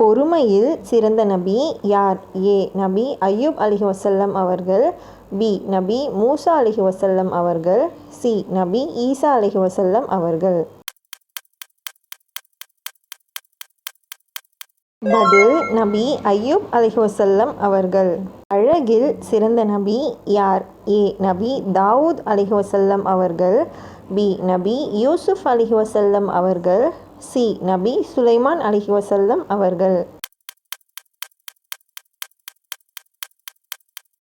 பொறுமையில் சிறந்த நபி யார்? ஏ. நபி அய்யூப் அலிஹி வசல்லம் அவர்கள். பி. நபி மூசா அலிஹி வசல்லம் அவர்கள். சி. நபி ஈசா அலிஹி வசல்லம் அவர்கள். பதில் நபி அய்யூப் அலிஹசல்லம் அவர்கள். அழகில் சிறந்த நபி யார்? ஏ. நபி தாவூத் அலிஹசல்லம் அவர்கள். பி. நபி யூசுஃப் அலிஹசல்லம் அவர்கள். சி. நபி சுலைமான் அலிஹி வசல்லம் அவர்கள்.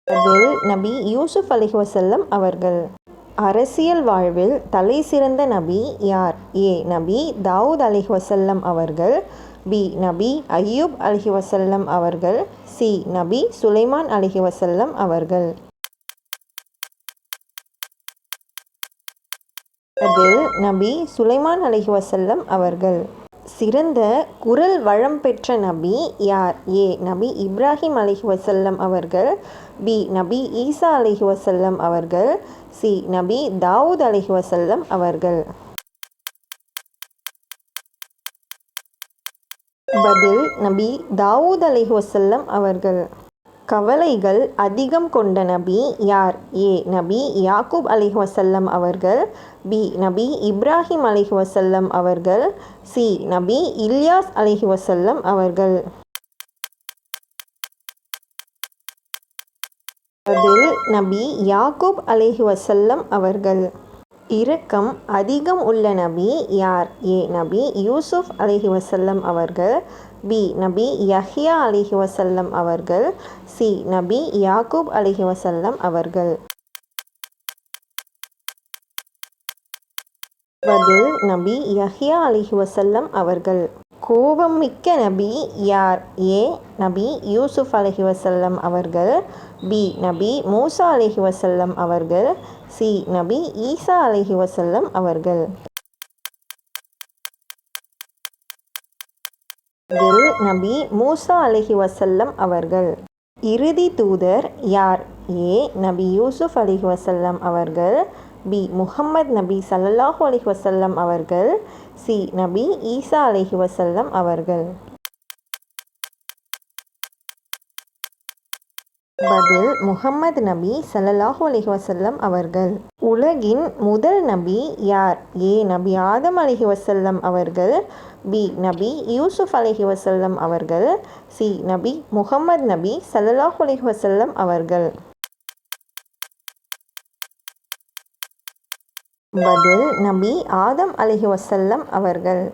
அதில் நபி யூசுப் அலிஹி வசல்லம் அவர்கள். அரசியல் வாழ்வில் தலை சிறந்த நபி யார்? ஏ. நபி தாவூத் அலிஹி வசல்லம் அவர்கள். பி. நபி அய்யூப் அலிஹி வசல்லம் அவர்கள். சி. நபி சுலைமான் அலிஹி வசல்லம் அவர்கள். அது நபி சுலைமான் அலஹி வசல்லம் அவர்கள். சிறந்த குரல் வளம் பெற்ற நபி யார்? ஏ. நபி இப்ராஹிம் அலஹி வசல்லம் அவர்கள். பி. நபி ஈசா அலஹி வசல்லம் அவர்கள். சி. நபி தாவூத் அலஹி வசல்லம் அவர்கள். பதில் நபி தாவூத் அலஹி வசல்லம் அவர்கள். கவலைகள் அதிகம் கொண்ட நபி யார்? ஏ. நபி யாக்கூப் அலிஹி வசல்லம் அவர்கள். பி. நபி இப்ராஹிம் அலிஹி வசல்லம் அவர்கள். சி. நபி இல்யாஸ் அலிஹி வசல்லம் அவர்கள். அதில் நபி யாக்கூப் அலிஹி வசல்லம் அவர்கள். இரக்கம் அதிகம் உள்ள நபி யார்? ஏ நபி யூசுஃப் அலிஹி வசல்லம் அவர்கள். பி நபி யஹ்யா அலிஹி வசல்லம் அவர்கள். சி நபி யாக்கூப் அலிஹி வசல்லம் அவர்கள். பதில் நபி யஹ்யா அலிஹி வசல்லம் அவர்கள். கோபம் மிக்க நபி யார்? ஏ. நபி யூசுஃப் அலஹி வசல்லம் அவர்கள். பி. நபி மூசா அலஹி வசல்லம் அவர்கள். சி. நபி ஈசா அலஹி வசல்லம் அவர்கள். இதில் நபி மூசா அலஹி வசல்லம் அவர்கள். இறுதி தூதர் யார்? ஏ. நபி யூசுஃப் அலிஹி வசல்லம் அவர்கள். பி முகம்மது நபி சல்லாஹூ அலிஹி வசல்லம் அவர்கள் சி நபி ஈசா அலிஹி வசல்லம் அவர்கள். பதில் முகம்மது நபி சல்லாஹூ அலிஹி வசல்லம் அவர்கள். உலகின் முதல் நபி யார்? ஏ நபி ஆதம் அலிஹி வசல்லம் அவர்கள் பி நபி யூசுஃப் அலிஹி வசல்லம் அவர்கள் சி நபி முகம்மது நபி சல்லாஹூ அலிஹி வசல்லம் அவர்கள். பதில் நபி ஆதம் அலஹி வசல்லம் அவர்கள்.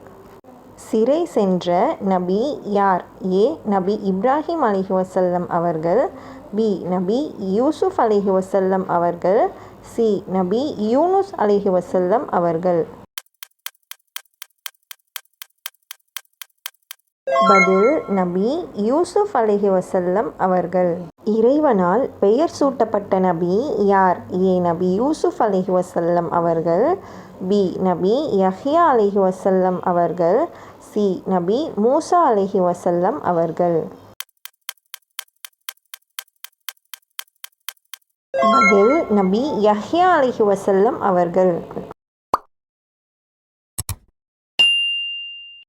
சிறை சென்ற நபி யார்? ஏ நபி இப்ராஹிம் அலிஹி வசல்லம் அவர்கள். பி நபி யூசுஃப் அலிஹி வசல்லம் அவர்கள். சி நபி யூனுஸ் அலிஹி வசல்லம் அவர்கள். பதில் நபி யூசுஃப் அலிஹி வசல்லம் அவர்கள். இறைவனால் பெயர் சூட்டப்பட்ட நபி யார்? ஏ நபி யூசுப் அலிஹி வசல்லம் அவர்கள். பி நபி யஹ்யா அலிஹி வசல்லம் அவர்கள். சி நபி மூசா அலிஹி வசல்லம் அவர்கள். பதில் நபி யஹ்யா அலிஹி வசல்லம் அவர்கள்.